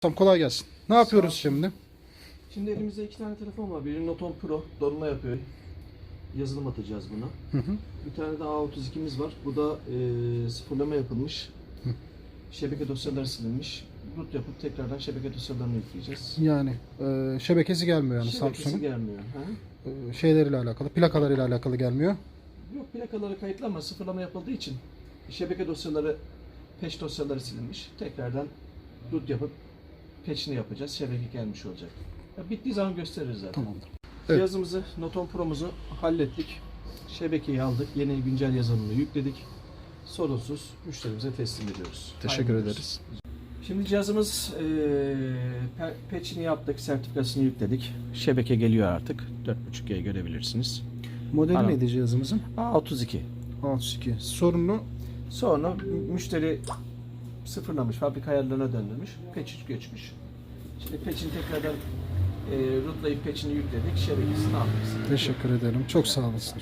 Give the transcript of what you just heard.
Tamam kolay gelsin. Ne yapıyoruz şimdi? Şimdi elimizde iki tane telefon var. Biri Noton Pro, donma yapıyor. Yazılım atacağız buna. Hı hı. Bir tane de A32'miz var. Bu da e, sıfırlama yapılmış. Şebeke dosyaları silinmiş. Root yapıp tekrardan şebeke dosyalarını yükleyeceğiz. Yani e, şebekesi gelmiyor yani Şebekesi Samsung'un. gelmiyor. Ha? E, şeyleriyle alakalı, plakalarıyla alakalı gelmiyor. Yok plakaları kayıtlı ama sıfırlama yapıldığı için şebeke dosyaları, patch dosyaları silinmiş. Tekrardan root yapıp patch'ini yapacağız. Şebeke gelmiş olacak. Ya bittiği zaman gösteririz zaten. Tamamdır. Evet. Cihazımızı, Noton Pro'muzu hallettik. Şebekeyi aldık. Yeni güncel yazılımını yükledik. Sorunsuz müşterimize teslim ediyoruz. Teşekkür Hayırlı olsun. ederiz. Şimdi cihazımız eee pe- patch'ini yaptık, sertifikasını yükledik. Şebeke geliyor artık. 4.5G görebilirsiniz. Modeli Anam. neydi cihazımızın? A32. 62. Sorunlu Sonra müşteri sıfırlamış, fabrika ayarlarına döndürmüş, patch geçmiş. Şimdi patch'ini tekrardan eee rootlayıp patch'ini yükledik, şebekesini aldık. Teşekkür ederim. Çok sağ olasın.